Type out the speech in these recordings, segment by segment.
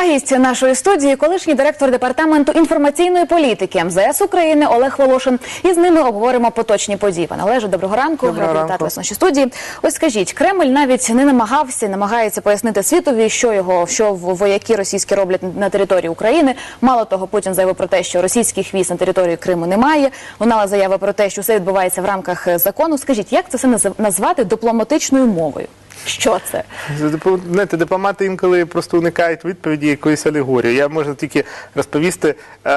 А гість нашої студії колишній директор департаменту інформаційної політики МЗС України Олег Волошин. І з ними обговоримо поточні події. Пане Олеже, доброго ранку. Доброго ранку. вас нашій студії. Ось скажіть, Кремль навіть не намагався, намагається пояснити світові, що його що вояки російські роблять на території України. Мало того, Путін заявив про те, що російських військ на території Криму немає. Лунала заява про те, що все відбувається в рамках е, закону. Скажіть, як це все назвати дипломатичною мовою? Що це? Знаєте, дипломати інколи просто уникають відповіді якоїсь алегорії. Я можу тільки розповісти е,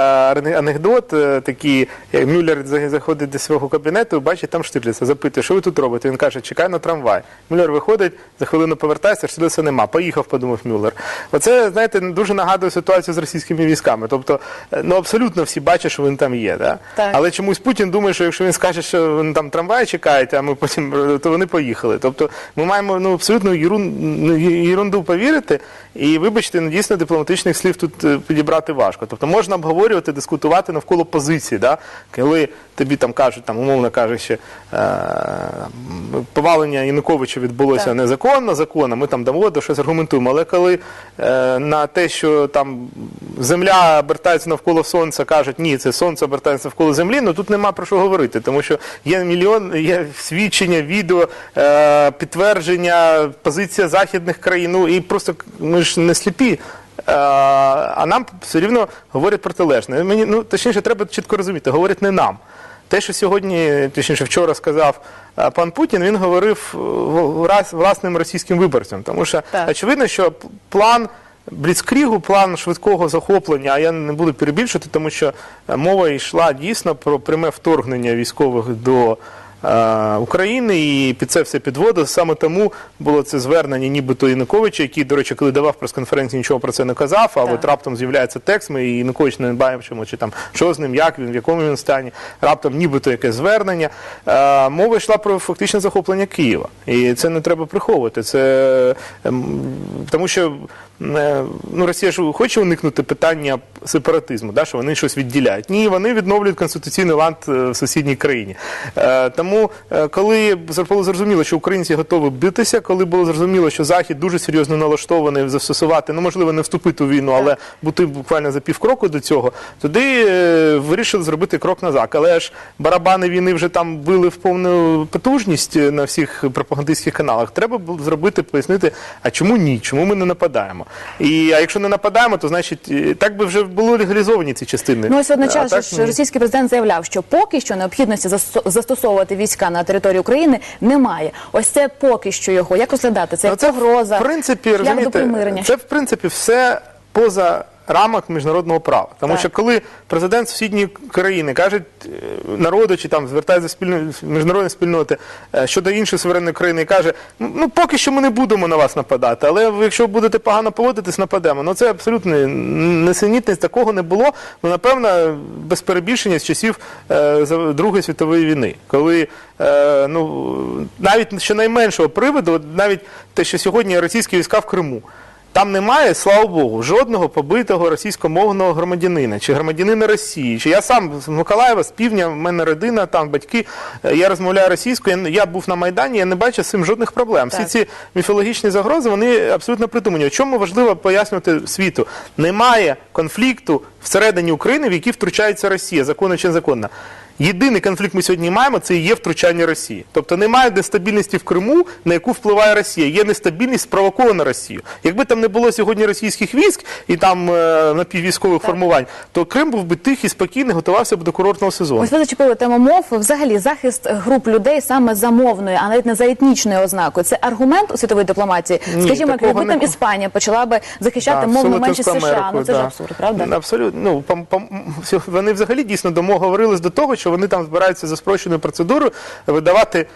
анекдот е, такий, як Мюллер заходить до свого кабінету, бачить там Штирліца, запитує, що ви тут робите? Він каже, чекай на трамвай. Мюллер виходить, за хвилину повертається, Штирліца нема. Поїхав, подумав Мюллер. Оце, знаєте, дуже нагадує ситуацію з російськими військами. Тобто, е, ну абсолютно всі бачать, що він там є. Да? Так. Але чомусь Путін думає, що якщо він скаже, що він там трамвай чекають, а ми потім то вони поїхали. Тобто ми маємо ну ну, є- єрунду повірити. І вибачте, ну дійсно дипломатичних слів тут е, підібрати важко. Тобто можна обговорювати, дискутувати навколо позиції, да? коли тобі там кажуть, там умовно кажучи, е, повалення Януковича відбулося Так. незаконно, законно, ми там дамо до щось аргументуємо. Але коли е, на те, що там земля обертається навколо сонця, кажуть, ні, це сонце обертається навколо землі, ну тут нема про що говорити, тому що є мільйон, є свідчення, відео, е, підтвердження, позиція західних країн. Ну і просто ми ж не сліпі. Е, А нам все рівно говорять протилежне. Мені ну точніше, треба чітко розуміти, говорять не нам. Те, що сьогодні, точніше, вчора сказав е, пан Путін, він говорив е, власним російським виборцям. Тому що Так. очевидно, що план Бліцкрігу, план швидкого захоплення, а я не буду перебільшити, тому що мова йшла дійсно про пряме вторгнення військових до. Е, України і під це все підводив. Саме тому було це звернення нібито Януковича, який, до речі, коли давав прес-конференцію, нічого про це не казав, а Так. от раптом з'являється текст, ми і Янукович не бачимо, чи там що з ним, як він, в якому він стані. Раптом нібито якесь звернення. Е, мова йшла про фактичне захоплення Києва. І це не треба приховувати. Це ем, тому що е, ну, Росія ж хоче уникнути питання сепаратизму, да, що вони щось відділяють. Ні, вони відновлюють конституційний ланд е, в сусідній країні. Е, тому, е, коли було зрозуміло, що українці готові битися, коли було зрозуміло, що Захід дуже серйозно налаштований застосувати, ну можливо, не вступити у війну, але бути буквально за півкроку до цього, е, вирішили зробити крок назад. Але ж барабани війни вже там били в повну потужність на всіх пропагандистських каналах. Треба було зробити, пояснити, а чому ні? Чому ми не нападаємо? І а якщо не нападаємо, то значить так би вже були легалізовані ці частини. Ну ось одночасно так ж ні. російський президент заявляв, що поки що необхідності застосовувати війська на території України немає. Ось це поки що його. Як розглядати? Це Ну, як це погроза, в принципі, розумієте, це в принципі все поза рамок міжнародного права. Тому Так. що коли президент сусідньої країни каже народу чи там звертається до спільної міжнародної спільноти е, щодо іншої суверенної країни і каже: ну ну, поки що ми не будемо на вас нападати, але ви, якщо будете погано поводитись, нападемо. Ну це абсолютно несенітність, такого не було. Ну напевно, без перебільшення з часів е, Другої світової війни, коли е, ну навіть щонайменшого приводу, навіть те, що сьогодні російські війська в Криму. Там немає, слава Богу, жодного побитого російськомовного громадянина чи громадянина Росії. Чи я сам з Миколаєва, з півдня, в мене родина, там батьки. е, Я розмовляю російською. Я, я був на майдані, я не бачу з цим жодних проблем. Так. Всі ці міфологічні загрози вони абсолютно придумані. В чому важливо пояснювати світу? Немає конфлікту всередині України, в який втручається Росія, законно чи незаконно. Єдиний конфлікт ми сьогодні маємо це і є втручання Росії. Тобто немає нестабільності в Криму, на яку впливає Росія. Є нестабільність спровокована Росією. Якби там не було сьогодні російських військ і там е, напіввійськових формувань, то Крим був би тихий, спокійний, готувався б до курортного сезону. Ось ви зачепили тему мов. Взагалі захист груп людей саме за мовною, а навіть не за етнічною ознакою. Це аргумент у світової дипломатії. Ні, Скажімо, такого якби не- там Іспанія почала би захищати Да, мовну всю меншість США. Америку, Ну це ж да. абсурд, правда? Абсолютно. Ну, вони взагалі дійсно домоговорились до того, що вони там збираються за спрощеною процедурою видавати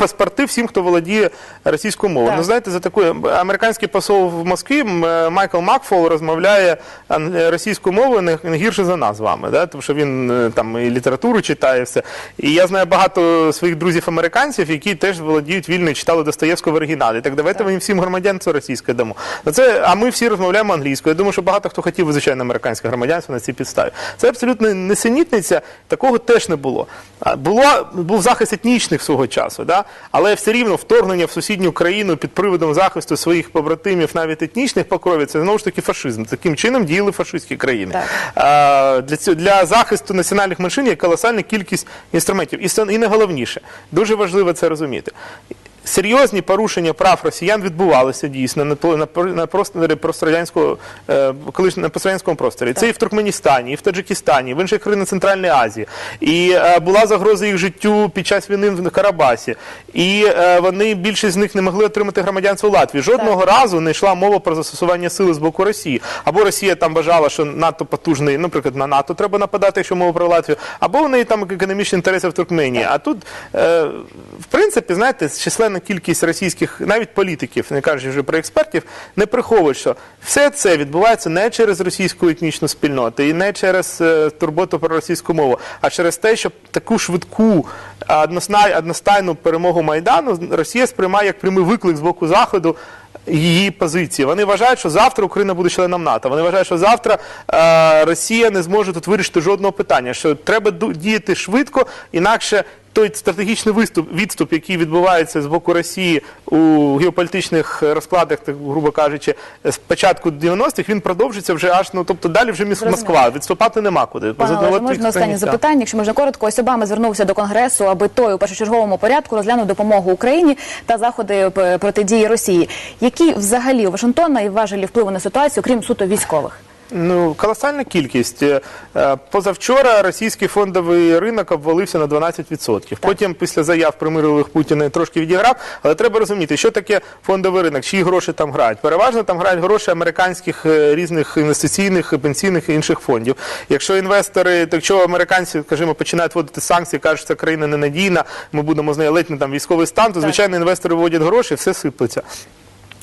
паспорти всім, хто володіє російською мовою. Ну, знаєте, за такою американський посол в Москві е, Майкл Макфол розмовляє російською мовою не гірше за нас з вами, да? тому що він е, там і літературу читає все. І я знаю багато своїх друзів-американців, які теж володіють вільно і читали Достоєвського в оригіналі. Так давайте ми їм всім громадянство російське дамо. Ну, Це, а ми всі розмовляємо англійською. Я думаю, що багато хто хотів, звичайно, американське громадянство на цій підставі. Це абсолютно несенітниця, такого теж не було. Було, був захист етнічних свого часу. Да? Але все рівно вторгнення в сусідню країну під приводом захисту своїх побратимів, навіть етнічних покровів, це знову ж таки фашизм. Таким чином діяли фашистські країни. Так. А, для, цього, для захисту національних меншин є колосальна кількість інструментів. І, і найголовніше, дуже важливо це розуміти. Серйозні порушення прав росіян відбувалися дійсно на, на, просторі пострадянського, е, на пострадянському просторі. Це і в Туркменістані, і в Таджикистані, і в інших країнах Центральної Азії. І е, була загроза їх життю під час війни в Карабасі. І е, вони більшість з них не могли отримати громадянство Латвії. Жодного разу не йшла мова про застосування сили з боку Росії. Або Росія там бажала, що НАТО потужний, наприклад, на НАТО треба нападати, якщо мова про Латвію, або в неї там економічні інтереси в Туркменії. А тут, в принципі, знаєте, численна кількість російських, навіть політиків, не кажучи вже про експертів, не приховують, що все це відбувається не через російську етнічну спільноту і не через е, турботу про російську мову, а через те, що таку швидку одностайну перемогу Майдану Росія сприймає як прямий виклик з боку Заходу її позиції. Вони вважають, що завтра Україна буде членом НАТО. Вони вважають, що завтра е, Росія не зможе тут вирішити жодного питання. Що треба діяти швидко, інакше той стратегічний виступ, відступ, який відбувається з боку Росії у геополітичних розкладах, так грубо кажучи, з початку 90-х, він продовжиться вже аж ну тобто далі вже міс- Москва. Відступати нема куди. Пане Олеже, можна останнє запитання, якщо можна коротко. Ось Обама звернувся до Конгресу, аби той у першочерговому порядку розглянув допомогу Україні та заходи протидії Росії. Які взагалі у Вашингтона і важелі впливу на ситуацію, крім суто військових? Ну, колосальна кількість. Е, е, Позавчора російський фондовий ринок обвалився на 12%. Потім після заяв примирливих Путіна трошки відіграв. Але треба розуміти, що таке фондовий ринок, чиї гроші там грають. Переважно там грають гроші американських е, різних інвестиційних, пенсійних і інших фондів. Якщо інвестори, то якщо американці, скажімо, починають вводити санкції, кажуть, що ця країна ненадійна, ми будемо з нею ледь не там військовий стан, то звичайно інвестори вводять гроші, все сиплеться.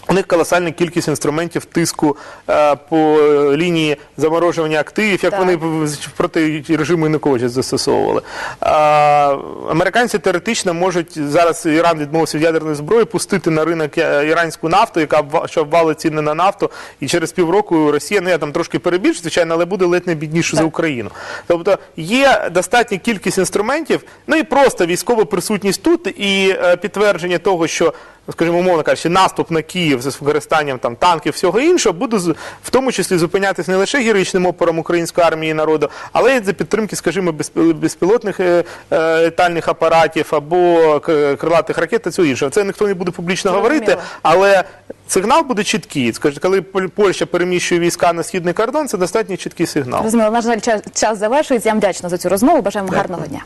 У них колосальна кількість інструментів тиску е, по лінії заморожування активів, як Так. вони проти режиму Януковича застосовували. А, американці теоретично можуть зараз Іран відмовився від ядерної зброї, пустити на ринок е, іранську нафту, яка що обвалить ціни на нафту, і через півроку Росія, ну я там трошки перебільшу, звичайно, але буде ледь не бідніше за Україну. Тобто є достатня кількість інструментів, ну і просто військова присутність тут і е, підтвердження того, що скажімо, умовно кажучи, наступ на Київ з використанням там танків, всього іншого, буде в тому числі зупинятися не лише героїчним опором української армії і народу, але й за підтримки, скажімо, безпіл- безпілотних е, е, літальних апаратів або крилатих ракет та цього іншого. Це ніхто не буде публічно говорити, але сигнал буде чіткий. Скажімо, коли Поль- Польща переміщує війська на східний кордон, це достатньо чіткий сигнал. Розуміло, на жаль, час, завершується. Я вам вдячна за цю розмову. Бажаємо гарного дня.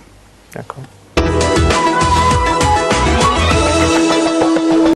Дякую.